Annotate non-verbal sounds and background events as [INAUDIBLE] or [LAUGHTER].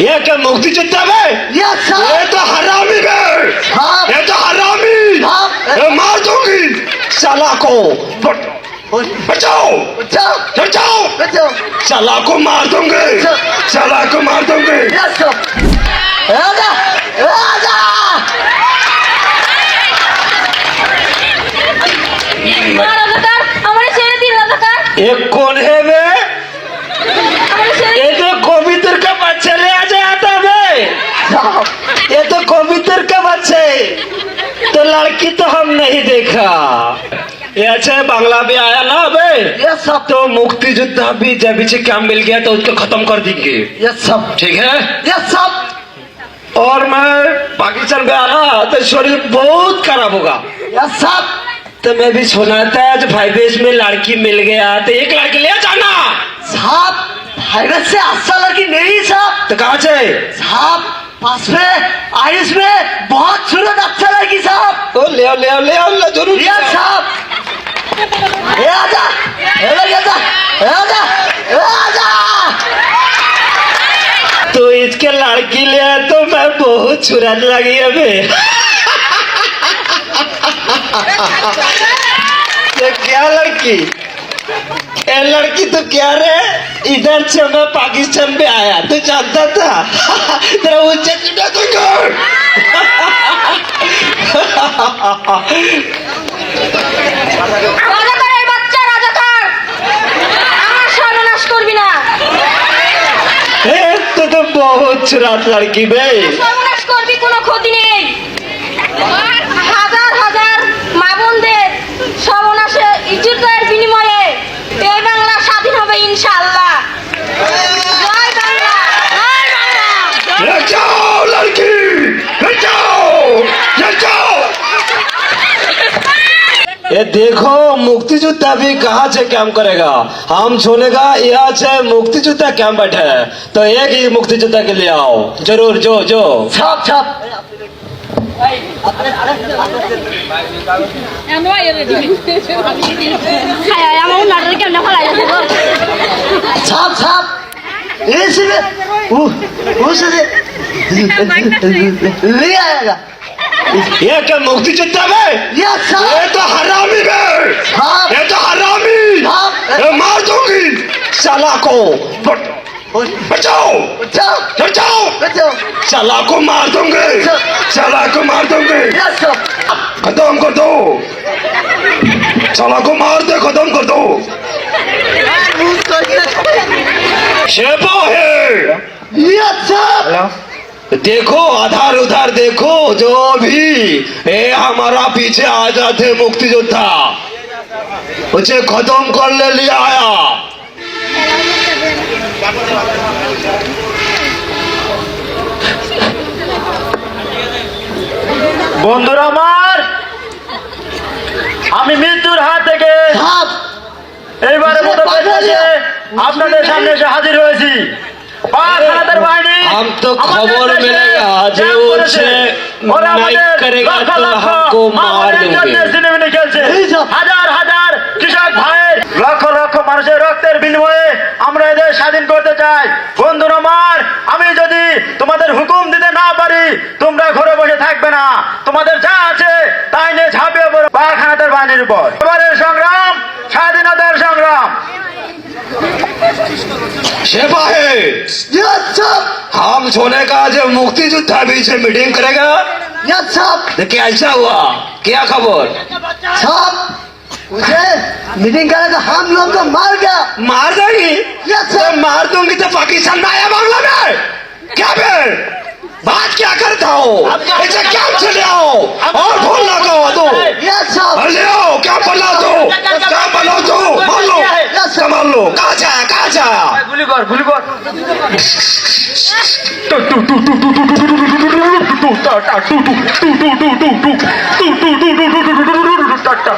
ये क्या मुक्ति चिंता में? yes, ये तो हरामी में। हाँ। ये तो हरामी। हाँ। ये मार साला को बचाओ। बचाओ। बचाओ। साला को मार दूँगे। साला को मार दूँगे। एक देखा। ये अच्छा बांग्ला भी आया ना बे यस सर तो मुक्ति योद्धा भी जब पीछे क्या मिल गया तो उसको खत्म कर देंगे। यस सर ठीक है? यस सर और मैं पाकिस्तान गया ना तो शरीर बहुत खराब होगा। ये सब तो मैं भी सुना था जो भाई देश में लड़की मिल गया तो एक लड़की ले जाना। साहब वायरस से अच्छा लड़की नहीं साहब तो कहा से? साहब पास में आयुष में बहुत सूरत अच्छा लड़की साहब। ओ ले आओ ले आओ ले आओ ले ज़रूर। यस साहब। ए आजा। ए लग आजा ए आजा। ए आजा। तो इसके लड़की ले आए तो मैं बहुत छुरत लगी अबे [LAUGHS] ये क्या लड़की? ये लड़की तो क्या रे इधर से मैं पाकिस्तान में आया तो जानता था तेरा उच्च चुटा तो कर রাজাকারের বাচ্চা রাজাকার আমার সর্বনাশ করবি না ए, तो तो बहुत छुरात लड़की बे সর্বনাশ করবি কোনো ক্ষতি নেই হাজার হাজার মা বোনদের সর্বনাশে ইজ্জতের ये देखो मुक्ति जूता भी कहाँ से काम करेगा हम छोड़ेगा यहाँ से मुक्ति जूता कैंप बैठे है तो एक ही मुक्ति जूता के लिए आओ जरूर जो जो छाप छाप আমার নাটক কেমন ফেলা যাচ্ছে গো छाप छाप [LAUGHS] [LAUGHS] ऐसे में वो उसे ले आएगा ये क्या मुक्ति जूता बे यस ये तो हरामी बे हाँ। ये तो हरामी। हाँ। ये मार दूँगी। साला को बचाओ। बचाओ। बचाओ। बचाओ। साला को मार दूँगी। साला को मार दूँगी। यस खत्म कर दो। साला को मार दे खत्म कर दो। देखो आधार उधार देखो जो भी ये हमारा पीछे आ जाते मुक्ति योद्धा उसे खत्म कर ले लिया आया বন্ধুরা আমার আমি মৃত্যুর হাত থেকে छाप এইবারের মতো বেঁচে গিয়ে আপনাদের সামনে এসে হাজির হয়েছি পাক হানাদার বাহিনী हम तो আমাদের खबर দেশে मिलेगा जो ক্যাম্প করেছে। उसे ওরা नहीं আমাদের करेगा লক্ষ तो লক্ষ हमको मार মামাদের জন্য देंगे সিনেমিনি খেলছে এই সব। হাজার হাজার কৃষক ভাইয়ের লক্ষ লক্ষ মানুষের রক্তের বিনিময়ে আমরা এদের স্বাধীন করতে চাই বন্ধুরা আমার আমি যদি তোমাদের হুকুম দিতে না পারি তোমরা ঘরে বসে থাকবে না তোমাদের যা আছে তাই নিয়ে ঝাঁপিয়ে পড়ো পাক হানাদার বাহিনীর উপর এবারের সংগ্রাম স্বাধীনতার সংগ্রাম शेपा है यस हम सोने का जो मुक्ति योद्धा भी से मीटिंग करेगा। यस तो कैसा हुआ। क्या खबर? मुझे मीटिंग करे तो हम लोग को मार गया मार देंगी? यस तो सर मार दूँगी तो पाकिस्तान में आया मामला में। क्या फिर बात क्या करता हो? क्या चले आओ और फ़ोन लगाओ तो यस सर মারলো কাজা কাজা গুলি কর গুলি কর টাটা